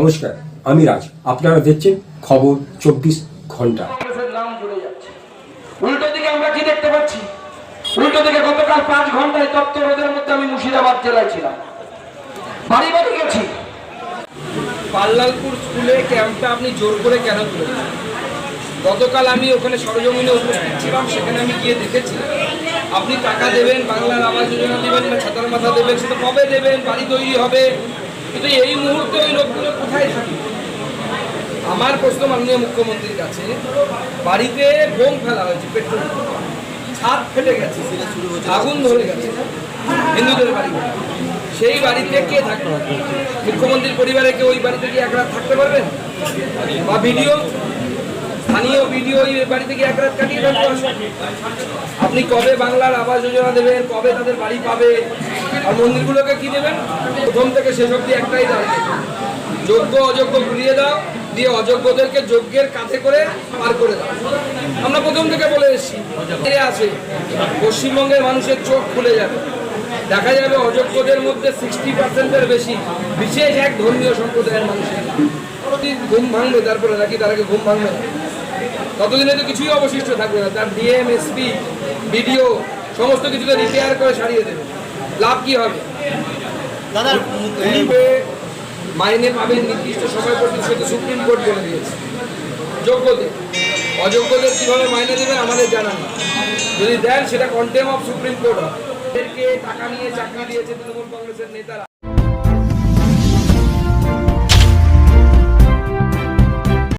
নমস্কার আমি রাজ। আপনারা দেখছেন খবর চব্বিশ ঘণ্টা। উল্টো দিকে আমরা কি দেখতে পাচ্ছি? উল্টো দিকে গতকাল পাঁচ ঘন্টায় তপ্ত রোদের মধ্যে আমি মুর্শিদাবাদ জেলায় ছিলাম। বাড়ি বাড়ি গেছি। পাল্লালপুর স্কুলে ক্যাম্পটা আপনি জোর করে কেন তুলেছেন? গতকাল আমি ওখানে সরজমিনে উপস্থিত ছিলাম সেখানে আমি গিয়ে দেখেছি। আপনি টাকা দেবেন বাংলার আবাস যোজনা দেবেন না ছাতার মাথা দেবেন সেটা কবে দেবেন বাড়ি তৈরি হবে? কিন্তু এই মুহূর্তে ওই লোকগুলো কোথায় থাকে আমার প্রশ্ন মাননীয় মুখ্যমন্ত্রীর কাছে, বাড়িতে বোম ফেলা হয়েছে, পেট্রোল ছাদ ফেটে গেছে, আগুন ধরে গেছে, হিন্দুদের বাড়ি। সেই বাড়িতে কে থাকবে? মুখ্যমন্ত্রীর পরিবারে কেউ ওই বাড়িতে কি এক রাত থাকতে পারবেন? বা ভিডিও? স্থানীয় ভিডিও ওই বাড়িতে কি এক রাত কাটিয়ে থাকতে আপনি কবে বাংলার আবাস যোজনা দেবেন? কবে তাদের বাড়ি পাবে? আর মন্দিরগুলোকে কি দেবেন? প্রথম থেকে শেষ অব্দি একটাই দাঁড়িয়ে যোগ্য অযোগ্য ঘুরিয়ে দাও দিয়ে অযোগ্যদেরকে যোগ্যের কাছে করে পার করে দাও। আমরা প্রথম থেকে বলে এসেছি আছে পশ্চিমবঙ্গের মানুষের চোখ খুলে যাবে। দেখা যাবে অযোগ্যদের মধ্যে সিক্সটি পার্সেন্টের বেশি বিশেষ এক ধর্মীয় সম্প্রদায়ের মানুষের। ঘুম ভাঙবে তারপরে নাকি তার আগে ঘুম ভাঙবে ততদিনে তো কিছুই অবশিষ্ট থাকবে না। তার ডিএম এসপি বিডিও সমস্ত কিছুকে রিপেয়ার করে সারিয়ে দেবে। লাভ কি হবে? দাদা মাইনে পাবেন নির্দিষ্ট সময় পর্যন্ত সেটা সুপ্রিম কোর্ট বলে দিয়েছে। যোগ্যদের। অযোগ্যদের কীভাবে মাইনে দেবেন আমাদের জানা নেই। যদি দেন সেটা কন্টেম অফ সুপ্রিম কোর্ট হবে টাকা নিয়ে চাকরি দিয়েছে তৃণমূল কংগ্রেসের নেতারা।